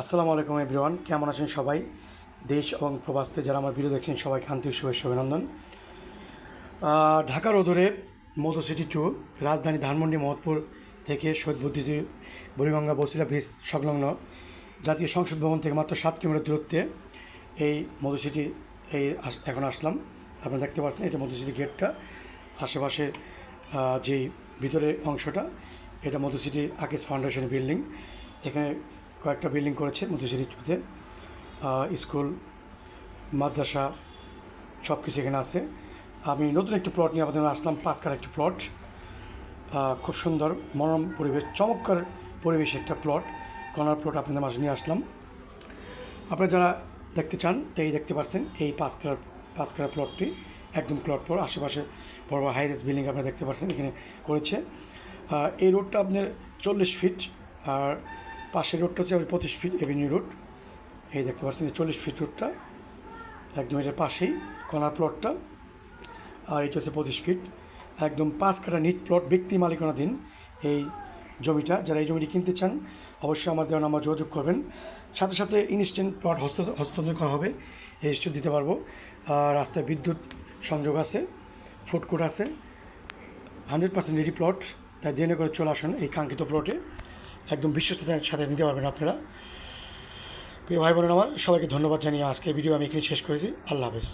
আসসালামু আলাইকুম এভরিওয়ান, কেমন আছেন সবাই? দেশ এবং প্রবাসতে যারা আমার ভিডিও দেখছেন সবাই খান্তিক শুভেচ্ছা অভিনন্দন। ঢাকার ওদরে মধু সিটি টু, রাজধানী ধানমন্ডি, মহৎপুর থেকে শহীদ বুদ্ধিজীবী বুড়িগঙ্গা বসিলা ব্রিজ সংলগ্ন জাতীয় সংসদ ভবন থেকে মাত্র সাত কিলোমিটার দূরত্বে এই মধু সিটি এই এখন আসলাম। আপনারা দেখতে পাচ্ছেন এটা মধু সিটি গেটটা। আশেপাশে যেই ভিতরে অংশটা, এটা মধু সিটি আকিস ফাউন্ডেশন বিল্ডিং। এখানে কয়েকটা বিল্ডিং করেছে মধু সিটি টুতে স্কুল, মাদ্রাসা সব কিছু এখানে আছে। আমি নতুন একটি প্লট নিয়ে আপনাদের আসলাম পাঁচকার একটি প্লট খুব সুন্দর, মনোরম পরিবেশ, চমৎকার পরিবেশ একটা প্লট কর্নার প্লট আপনাদের মাঝে নিয়ে আসলাম। আপনারা যারা দেখতে চান, তাই দেখতে পাচ্ছেন এই পাঁচ কালার পাঁচ কালার প্লটটি একদম প্লট পর, আশেপাশে বড় বড় হাইরেস বিল্ডিং আপনারা দেখতে পাচ্ছেন এখানে করেছে। এই রোডটা আপনার চল্লিশ ফিট আর পাশের রোডটা হচ্ছে আপনার পঁচিশ ফিট এভিনিউ রোড এই দেখতে পাচ্ছেন চল্লিশ ফিট রোডটা একদম এটার পাশেই কর্নার প্লটটা আর এটা হচ্ছে পঁচিশ ফিট একদম পাঁচ কাটা নিট প্লট ব্যক্তি মালিকানাধীন এই জমিটা। যারা এই জমিটি কিনতে চান, অবশ্যই আমার দেওয়া নাম্বার যোগাযোগ করবেন। সাথে সাথে ইনস্ট্যান্ট প্লট হস্ত, হস্তান্তর করা হবে। রেজিস্টার দিতে পারব। আর রাস্তায় বিদ্যুৎ সংযোগ আছে ফুড কোর্ট আছে। হান্ড্রেড পার্সেন্ট রেডি প্লট তাই দেরি না করে চলে আসুন এই কাঙ্ক্ষিত প্লটে একদম বিশ্বস্ততার সাথে নিতে পারবেন আপনারা। প্রিয় ভাই বোনেরা আমার, সবাইকে ধন্যবাদ জানিয়ে আজকে ভিডিও আমি এখানে শেষ করেছি। আল্লাহ হাফেজ।